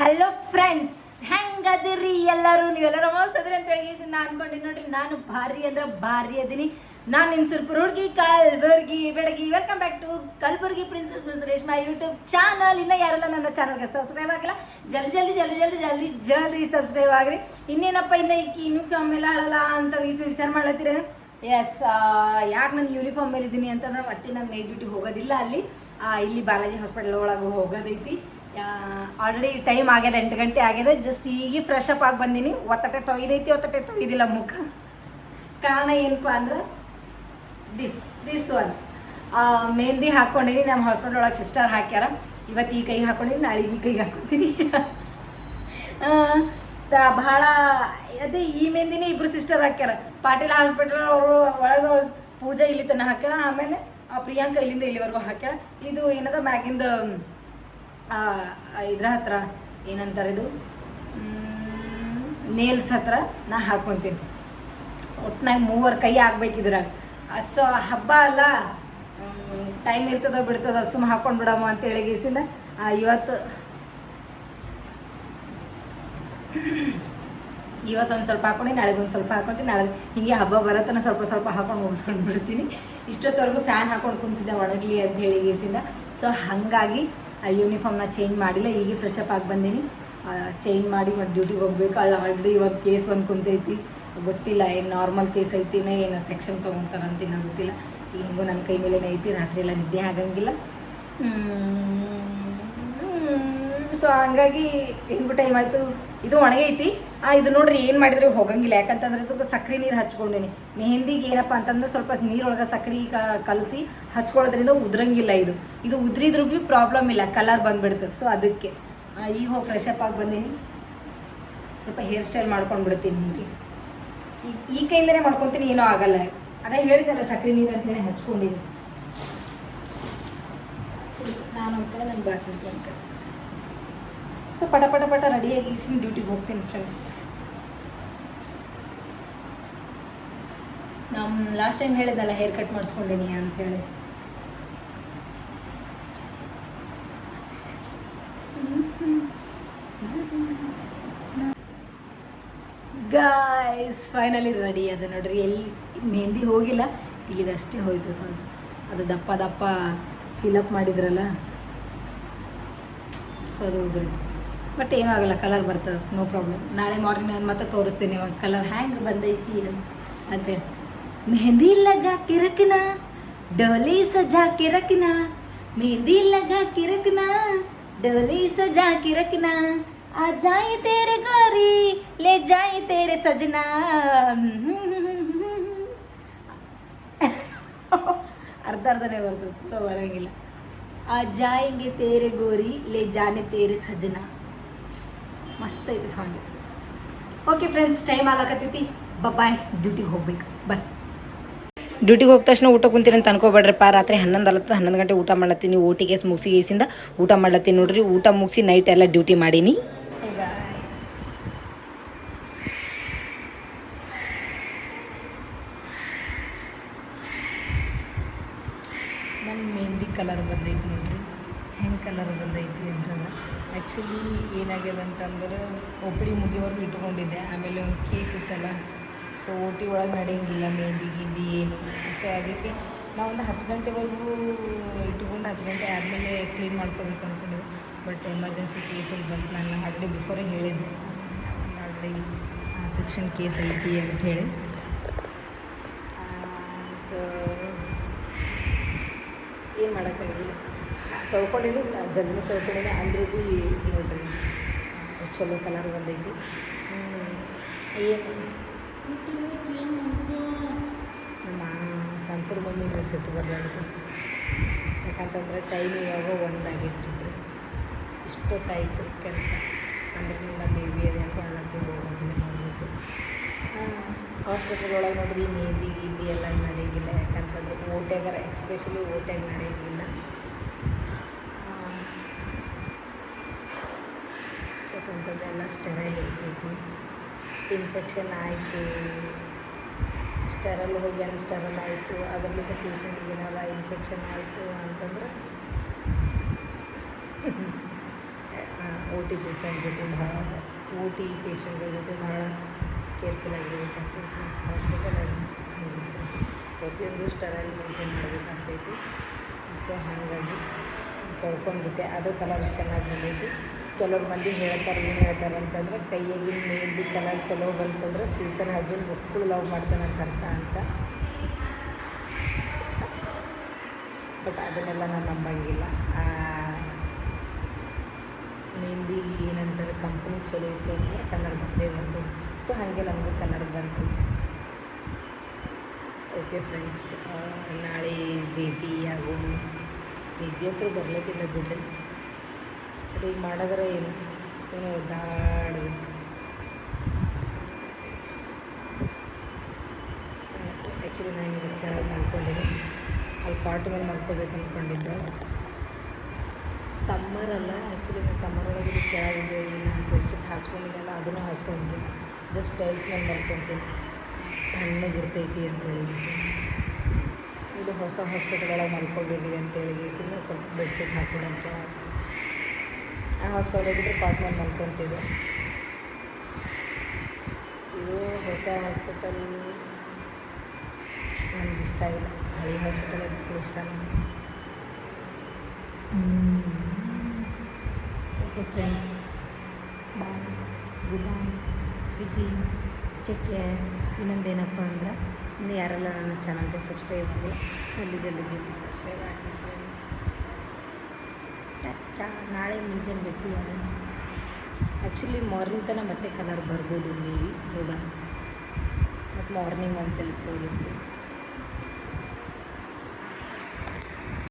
Hello friends ಹೆಂಗದಿರಿ ಎಲ್ಲರೂ? ನೀವೆಲ್ಲರೂ ಮಸ್ತ್ ಅಂತ ಹೇಳಿ ನಾ ಅನ್ಕೊಂಡಿನಿ ನೋಡ್ರಿ, ನಾನು ಭಾರಿ ಅಂದ್ರೆ ಭಾರಿ ಅದೀನಿ. ನಾನು ನಿಮ್ಮ ಸ್ವಲ್ಪ ಹುಡುಗಿ ಕಲ್ಬುರ್ಗಿ ಬೆಳಗಿ welcome back to Kalburgi princess miss Reshma YouTube channel ಇನ್ನ ಯಾರೆಲ್ಲ ನನ್ನ ಚಾನಲ್ಗೆ ಸಬ್ಸ್ಕ್ರೈಬ್ ಆಗಿಲ್ಲ, ಜಲ್ದಿ ಜಲ್ದಿ ಜಲ್ದಿ ಜಲ್ದಿ ಜಲ್ದಿ ಜಲ್ದಿ ಸಬ್ಸ್ಕ್ರೈಬ್ ಆಗ್ರಿ. ಇನ್ನೇನಪ್ಪ, ಇನ್ನ ಇಕ್ಕಿ ಯೂನಿಫಾರ್ಮ್ ಎಲ್ಲ ಹಾಳಲ್ಲ ಅಂತ ವಿಚಾರ ಮಾಡ್ಲತ್ತೀರೇನು? ಎಸ್ ಯಾಕೆ ನಾನು ಯೂನಿಫಾರ್ಮ್ ಮೇಲೆ ಇದ್ದೀನಿ ಅಂತಂದ್ರೆ ಮತ್ತೆ ನಾನು ನೈಟ್ ಡ್ಯೂಟಿ ಹೋಗೋದಿಲ್ಲ ಅಲ್ಲಿ. ಇಲ್ಲಿ ಬಾಲಾಜಿ ಹಾಸ್ಪಿಟಲ್ ಒಳಗೆ ಹೋಗೋದೈತಿ. ಆಲ್ರೆಡಿ ಟೈಮ್ ಆಗ್ಯದ ಎಂಟು ಗಂಟೆ ಆಗಿದೆ. ಜಸ್ಟ್ ಈಗ ಫ್ರೆಶ್ ಅಪ್ ಆಗಿ ಬಂದೀನಿ. ಒತ್ತಟೆ ತೊಯ್ದೈತಿ, ಒತ್ತಟೆ ತೊಯ್ದಿಲ್ಲ ಮುಖ. ಕಾರಣ ಏನಪ್ಪ ಅಂದ್ರೆ ದಿಸ್ ದಿಸ್ ಒನ್ ಮೆಹಂದಿ ಹಾಕ್ಕೊಂಡಿನಿ ನಮ್ಮ ಹಾಸ್ಪಿಟಲ್ ಒಳಗೆ ಸಿಸ್ಟರ್ ಹಾಕ್ಯಾರ. ಇವತ್ತು ಈ ಕೈ ಹಾಕೊಂಡಿನಿ ನಾಳೆ ಈ ಕೈಗೆ ಹಾಕ್ಕೊತೀನಿ. ಬಹಳ ಅದೇ ಈ ಮೆಹಂದಿನೇ ಇಬ್ರು ಸಿಸ್ಟರ್ ಹಾಕ್ಯಾರ. ಪಾಟೀಲ್ ಹಾಸ್ಪಿಟಲ್ ಅವರು ಒಳಗೆ ಪೂಜೆ ಇಲ್ಲಿ ತನಕ ಹಾಕ್ಯಾಳ. ಆಮೇಲೆ ಆ ಪ್ರಿಯಾಂಕ ಇಲ್ಲಿಂದ ಇಲ್ಲಿವರೆಗೂ ಹಾಕ್ಯಾಳ. ಇದು ಏನದ ಮ್ಯಾಗಿಂದ ಇದ್ರ ಹತ್ರ ಏನಂತಾರೆ ಇದು? ನೇಲ್ಸ್ ಹತ್ರ ನಾ ಹಾಕ್ಕೊಂತೀನಿ ಒಟ್ಟಿನಾಗ ಮೂವರು ಕೈ ಆಗ್ಬೇಕಿದ್ರಾಗ ಸೊ ಹಬ್ಬ ಅಲ್ಲ ಟೈಮ್ ಇರ್ತದ ಬಿಡ್ತದ ಸುಮ್ಮ ಹಾಕೊಂಡು ಬಿಡಮ್ಮ ಅಂತೇಳಿ ಗೀಸಿಂದ ಆ, ಇವತ್ತು ಇವತ್ತೊಂದು ಸ್ವಲ್ಪ ಹಾಕೊಂಡು ನಾಳೆಗೊಂದು ಸ್ವಲ್ಪ ಹಾಕೊಂತೀನಿ ನಾಳೆ ಹಿಂಗೆ ಹಬ್ಬ ಬರತ್ತನ ಸ್ವಲ್ಪ ಸ್ವಲ್ಪ ಹಾಕೊಂಡು ಮುಗಿಸ್ಕೊಂಡು ಬಿಡ್ತೀನಿ. ಇಷ್ಟೊತ್ತವರೆಗೂ ಫ್ಯಾನ್ ಹಾಕೊಂಡು ಕುಂತಿದ್ದೆ ಒಣಗಲಿ ಅಂತ ಹೇಳಿ ಗೀಸಿಂದ. ಸೊ ಹಾಗಾಗಿ ಆ ಯೂನಿಫಾರ್ಮ್ನ ಚೇಂಜ್ ಮಾಡಿಲ್ಲ ಈಗ ಫ್ರೆಶ್ ಅಪ್ ಆಗಿ ಬಂದೀನಿ. ಚೇಂಜ್ ಮಾಡಿ ಮತ್ತು ಡ್ಯೂಟಿಗೆ ಹೋಗ್ಬೇಕು. ಅಲ್ಲಿ ಆಲ್ರೆಡಿ ಒಂದು ಕೇಸ್ ಒಂದು ಕುಂತೈತಿ. ಗೊತ್ತಿಲ್ಲ, ಏನು ನಾರ್ಮಲ್ ಕೇಸ್ ಐತಿನ ಏನು ಸೆಕ್ಷನ್ ತೊಗೊತಾರಂತ ಇನ್ನೂ ಗೊತ್ತಿಲ್ಲ. ಈಗ ಹೆಂಗೋ ನನ್ನ ಕೈ ಮೇಲೇನೇ ಐತಿ, ರಾತ್ರಿ ಎಲ್ಲ ನಿದ್ದೆ ಆಗಂಗಿಲ್ಲ. ಸೊ ಹಂಗಾಗಿ ಹೆಂಗು ಟೈಮ್ ಆಯಿತು. ಇದು ಒಣಗೈತಿ ಆ ಇದು ನೋಡ್ರಿ ಏನು ಮಾಡಿದ್ರೆ ಹೋಗಂಗಿಲ್ಲ. ಯಾಕಂತಂದ್ರೆ ಅದಕ್ಕೆ ಸಕ್ರೆ ನೀರು ಹಚ್ಕೊಂಡೀನಿ. ಮೆಹಂದಿಗೆ ಏನಪ್ಪ ಅಂತಂದ್ರೆ ಸ್ವಲ್ಪ ನೀರೊಳಗೆ ಸಕ್ರೆ ಕಲಸಿ ಹಚ್ಕೊಳ್ಳೋದ್ರಿಂದ ಉದ್ರಂಗಿಲ್ಲ ಇದು. ಇದು ಉದ್ರಿದ್ರೂ ಭೀ ಪ್ರಾಬ್ಲಮ್ ಇಲ್ಲ. ಕಲರ್ ಬಂದ್ಬಿಡ್ತದೆ ಸೊ ಅದಕ್ಕೆ. ಈಗ ಹೋಗಿ ಫ್ರೆಶ್ ಅಪ್ ಆಗಿ ಬಂದೀನಿ. ಸ್ವಲ್ಪ ಹೇರ್ ಸ್ಟೈಲ್ ಮಾಡ್ಕೊಂಡು ಬಿಡ್ತೀನಿ ಹಿಂಗೆ ಈ ಕೈಯಿಂದನೇ ಮಾಡ್ಕೊತೀನಿ. ಏನೂ ಆಗಲ್ಲ. ಅದೇ ಹೇಳಿದ್ನಲ್ಲ ಸಕ್ರೆ ನೀರು ಅಂತ ಹೇಳಿ ಹಚ್ಕೊಂಡಿನಿ. Actually, ನಾನು ಒಂದು ಕಡೆ ನನ್ನ ಕಡೆ ಸೊ ಪಟ ಪಟ ಪಟ ರೆಡಿಯಾಗಿ ಡ್ಯೂಟಿಗೆ ಹೋಗ್ತೀನಿ ಫ್ರೆಂಡ್ಸ್ ನಮ್ಮ ಲಾಸ್ಟ್ ಟೈಮ್ ಹೇಳಿದಲ್ಲ ಹೇರ್ ಕಟ್ ಮಾಡಿಸ್ಕೊಂಡಿನಿ ಅಂಥೇಳಿ ಗಾಯ್ಸ್ ಫೈನಲಿ ರೆಡಿ ಅದ ನೋಡ್ರಿ, ಎಲ್ಲಿ ಮೆಹಂದಿ ಹೋಗಿಲ್ಲ ಇಲ್ಲಿದಷ್ಟೇ ಹೋಯ್ತು ಸ್ವಲ್ಪ ಅದು ದಪ್ಪ ದಪ್ಪ ಫಿಲಪ್ ಮಾಡಿದ್ರಲ್ಲ. ಸೊ ಅದು ಉದುರಿತು. ಬಟ್ ಏನೂ ಆಗಲ್ಲ ಕಲರ್ ಬರ್ತದೆ ನೋ ಪ್ರಾಬ್ಲಮ್ ನಾಳೆ ಮಾರ್ನಿಂಗ್ ನಾನು ಮತ್ತೆ ತೋರಿಸ್ತೀನಿ ಇವಾಗ. ಕಲರ್ ಹ್ಯಾಂಗ್ ಬಂದೈತಿ ಅಂತ. ಅಂತೇಳಿ ಮೆಹಂದಿ ಲಗಾ ಕಿರಕನ, ಡೋಲಿ ಸಜಾ ಕಿರಕನ, ಮೆಹಂದಿ ಲಗಾ ಕಿರಕನ, ಡೋಲಿ ಸಜಾ ಕಿರಕನ, ಆ ಜಾಯಿ ತೇರೆ ಗೋರಿ, ಲೇ ಜಾಯಿ ತೇರೆ ಸಜನಾ ಅರ್ಧ ಅರ್ಧನೇ ಬರ್ತದೆ, ಪೂರ ಬರೋಂಗಿಲ್ಲ. ಆ ಜಾಯಿಂಗೆ ತೇರೆ ಗೋರಿ, ಲೇ ಜಾನೆ ತೇರೆ ಸಜನ ಮಸ್ತ್ ಐತೆ ಸಾಂಗ್ ಓಕೆ ಫ್ರೆಂಡ್ಸ್ ಟೈಮ್ ಆಗಕತ್ತೈತಿ ಬಾಯ್ ಡ್ಯೂಟಿಗೆ ಹೋಗ್ಬೇಕು. ಬಾಯ್ ಡ್ಯೂಟಿಗೆ ಹೋದ ತಕ್ಷಣ ಊಟ ಕುಂತೀನಿ ಅಂತ ಅನ್ಕೋಬೇಡ್ರಪ್ಪ. ರಾತ್ರಿ ಹನ್ನೊಂದು ಅಲತ್ತು ಹನ್ನೊಂದು ಗಂಟೆ ಊಟ ಮಾಡ್ಲತ್ತೀನಿ. ಊಟಿಗೆ ಮುಗಿಸಿ ಗೇಸಿಂದ ಊಟ ಮಾಡ್ಲತ್ತೀನಿ ನೋಡ್ರಿ. ಊಟ ಮುಗಿಸಿ ನೈಟ್ ಎಲ್ಲ ಡ್ಯೂಟಿ ಮಾಡೀನಿ. ಈಗ ನನ್ನ ಮೆಹಂದಿ ಕಲರ್ ಬಂದೈತಿ ನೋಡ್ರಿ. ಹೆಂಗೆ ಕಲರ್ ಬಂದೈತಿ ಅಂತಂದ್ರೆ. ಆ್ಯಕ್ಚುಲಿ ಏನಾಗ್ಯದ ಅಂತಂದ್ರೆ ಒ ಮುಗಿಯೋರ್ಗು ಮುಗಿಯೋವರೆಗೂ ಇಟ್ಕೊಂಡಿದ್ದೆ. ಆಮೇಲೆ ಒಂದು ಕೇಸ್ ಇತ್ತಲ್ಲ ಸೊ ಓಟಿ ಒಳಗೆ ನಡೆಯಂಗಿಲ್ಲ ಮೆಹಂದಿ ಗಿಂದಿ ಏನು. ಸೊ ಅದಕ್ಕೆ ನಾವೊಂದು ಹತ್ತು ಗಂಟೆವರೆಗೂ ಇಟ್ಕೊಂಡು ಹತ್ತು ಗಂಟೆ ಆದಮೇಲೆ ಕ್ಲೀನ್ ಮಾಡ್ಕೋಬೇಕು ಅಂದ್ಕೊಂಡಿದ್ದೆ ಬಟ್ ಎಮರ್ಜೆನ್ಸಿ ಕೇಸಲ್ಲಿ ಬಂತು. ನಾನು ಆಲ್ರೆಡಿ ಬಿಫೋರೇ ಹೇಳಿದ್ದೆ. ಒಂದು ಆಲ್ರೆಡಿ ಸೆಕ್ಷನ್ ಕೇಸ್ ಐತಿ ಅಂಥೇಳಿ ಸೊ ಏನು ಮಾಡೋಕ್ಕಾಗಿಲ್ಲ. ತೊಳ್ಕೊಂಡಿನಿ ಜಲ್ದಿನೇ ತೊಳ್ಕೊಂಡಿನಿ ಅಂದರೂ ಭೀ ನೋಡಿರಿ ಚಲೋ ಕಲರ್ ಬಂದೈತಿ. ಏನು? ನಮ್ಮ ಸಂತರ ಮಮ್ಮಿ ನೋಡ್ಸಿತ್ತು ಬರಲಾರ್ದು ಯಾಕಂತಂದ್ರೆ ಟೈಮ್ ಇವಾಗ ಒಂದಾಗೈತೆ ರೀ ಫ್ರೆಂಡ್ಸ್ ಇಷ್ಟೊತ್ತಾಯಿತು ಕೆಲಸ. ಅಂದ್ರೆ ನಿಮ್ಮ ಬೇಬಿ ಅದು ಯಾಕೆ ಹೋಗೋಸಲಿ ಮಾಡಬೇಕು. ಹಾಸ್ಪಿಟಲ್ ಒಳಗೆ ನೋಡ್ರಿ ಮೇದಿ ಗೀದಿ ಎಲ್ಲ ನಡೆಯಂಗಿಲ್ಲ. ಯಾಕಂತಂದ್ರೆ ಓಟ್ಯಾಗಾರ ಎಕ್ಸ್ಪೆಷಲಿ ಓಟ್ಯಾಗ ನಡೆಯಂಗಿಲ್ಲ ಆ, ಯಾಕಂತಂದ್ರೆ ಎಲ್ಲ ಸ್ಟೆರೈಲ್ ಇರ್ತೈತಿ. ಇನ್ಫೆಕ್ಷನ್ ಆಯಿತು ಸ್ಟೆರಲ್ ಹೋಗಿ ಅನ್ಸ್ಟೆರಲ್ ಆಯಿತು. ಅದರಲ್ಲಿಂದ ಪೇಷಂಟ್ಗೆ ಏನಾರ ಇನ್ಫೆಕ್ಷನ್ ಆಯಿತು ಅಂತಂದ್ರೆ ಓ ಟಿ ಪೇಷಂಟ್ ಜೊತೆ ಭಾಳ ಓ ಟಿ ಪೇಷಂಟ್ಗಳ ಜೊತೆ ಭಾಳ ಕೇರ್ಫುಲ್ ಆಗಿರ್ಬೇಕಾಗ್ತದೆ ಫ್ರೆಂಡ್ಸ್ ಹಾಸ್ಪಿಟಲ್ ಹಂಗಿರ್ತೈತಿ ಪ್ರತಿಯೊಂದು ಸ್ಟೆರೈಲ್ ಮೇಂಟೈನ್ ಮಾಡಬೇಕಾಗ್ತೈತಿ. ಸೊ ಹಾಗಾಗಿ ತೊಳ್ಕೊಂಡ್ಬಿಟ್ಟೆ. ಅದು ಕಲರ್ಸ್ ಚೆನ್ನಾಗಿ ಬಂದೈತಿ. ಕೆಲವ್ರು ಮಂದಿ ಹೇಳ್ತಾರೆ, ಏನು ಹೇಳ್ತಾರೆ ಅಂತಂದ್ರೆ, ಕೈಯಾಗಿನ ಮೆಹಂದಿ ಕಲರ್ ಚಲೋ ಬಂತಂದ್ರೆ ಫ್ಯೂಚರ್ ಹಸ್ಬೆಂಡ್ ಮಕ್ಕಳು ಲವ್ ಮಾಡ್ತಾನಂತ ಅರ್ಥ ಅಂತ. ಬಟ್ ಅದನ್ನೆಲ್ಲ ನಾನು ನಂಬಂಗಿಲ್ಲ. ಮೆಹಂದಿ ಏನಂತಾರೆ ಕಂಪ್ನಿ ಚಲೋ ಇತ್ತು ಅಂತಂದ್ರೆ ಕಲರ್ ಬಂದೇ ಬಂತು ಸೊ ಹಾಗೆ ನಮಗೂ ಕಲರ್ ಬಂದೈತಿ. ಓಕೆ ಫ್ರೆಂಡ್ಸ್ ನಾಳೆ ಭೇಟಿ ನಿದ್ದೆ ಅಂತೂ ಬರ್ಲತ್ತಿಲ್ಲ ಬಿಡ್ರಿ. ಬಟ್ ಈಗ ಮಾಡಿದ್ರೆ ಏನು? ಸುಮ್ಮನೆ ಒದ್ದಾಡಬೇಕು. ಆ್ಯಕ್ಚುಲಿ ನಾನು ಇವತ್ತು ಕೆಳಗೆ ಮಲ್ಕೊಂಡಿದ್ದೆ ಅಲ್ಲಿ ಪಾರ್ಟ್ ಮೇಲೆ ಮಲ್ಕೋಬೇಕು ಅಂದ್ಕೊಂಡಿದ್ದೆ ಸಮ್ಮರ್ ಅಲ್ಲ ಆ್ಯಕ್ಚುಲಿ ನಾನು ಸಮ್ಮರ್ ಒಳಗೆ ಇದು ಕೆಳಗಿದ್ದೆ ಏನು ಬೆಡ್ಶೀಟ್ ಹಾಸ್ಕೊಂಡಿದ್ದಲ್ಲ ಅದನ್ನು ಹಾಸ್ಕೊಂಡಿದ್ದೆ. ಜಸ್ಟ್ ಟೈಲ್ಸ್ ಮೇಲೆ ಮಲ್ಕೊತೀನಿ. ತಣ್ಣಗಿರ್ತೈತಿ ಅಂತೇಳಿ ಸೊ ಇದು ಹೊಸ ಹಾಸ್ಪಿಟಲ್ ಒಳಗೆ ಮಲ್ಕೊಂಡಿದ್ದೀವಿ ಅಂತೇಳಿ ಸಿನ್ನ ಸ್ವಲ್ಪ ಬೆಡ್ಶೀಟ್ ಹಾಕೊಂಡು ಅಂತ. ಆ ಹಾಸ್ಪಿಟಲ್ಗಿದ್ರೆ ಕಾಟ್ ಮೇಲೆ ಮಲ್ಕೊತಿದ್ದೆ ಇದು ಹೊಸ ಹಾಸ್ಪಿಟಲ್ ಇಷ್ಟ ಇಲ್ಲ. ಹಳೆ ಹಾಸ್ಪಿಟಲ್ ಇಷ್ಟ ನನಗೆ okay friends bye good night sweetie take care ಇನ್ನೊಂದೇನಪ್ಪ ಅಂದ್ರೆ, ಇನ್ನು ಯಾರೆಲ್ಲ ನನ್ನ ಚಾನಲ್ಗೆ ಸಬ್ಸ್ಕ್ರೈಬ್ ಆಗಿಲ್ಲ, ಜಲ್ದಿ ಜಲ್ದಿ ಜಲ್ದಿ ಸಬ್ಸ್ಕ್ರೈಬ್ ಆಗಿರಿ ಫ್ರೆಂಡ್ಸ್ ಟಾಟಾ ನಾಳೆ ಮುಂಜಾನೆ ಭೇಟಿ ಆ್ಯಕ್ಚುಲಿ ಮಾರ್ನಿಂಗ್ ತನಕ ಮತ್ತೆ ಕಲರ್ ಬರ್ಬೋದು ಮೇ ಬಿ ನೋಡೋಣ. ಮತ್ತು ಮಾರ್ನಿಂಗ್ ಒಂದ್ಸಲ ತೋರಿಸ್ತೀನಿ.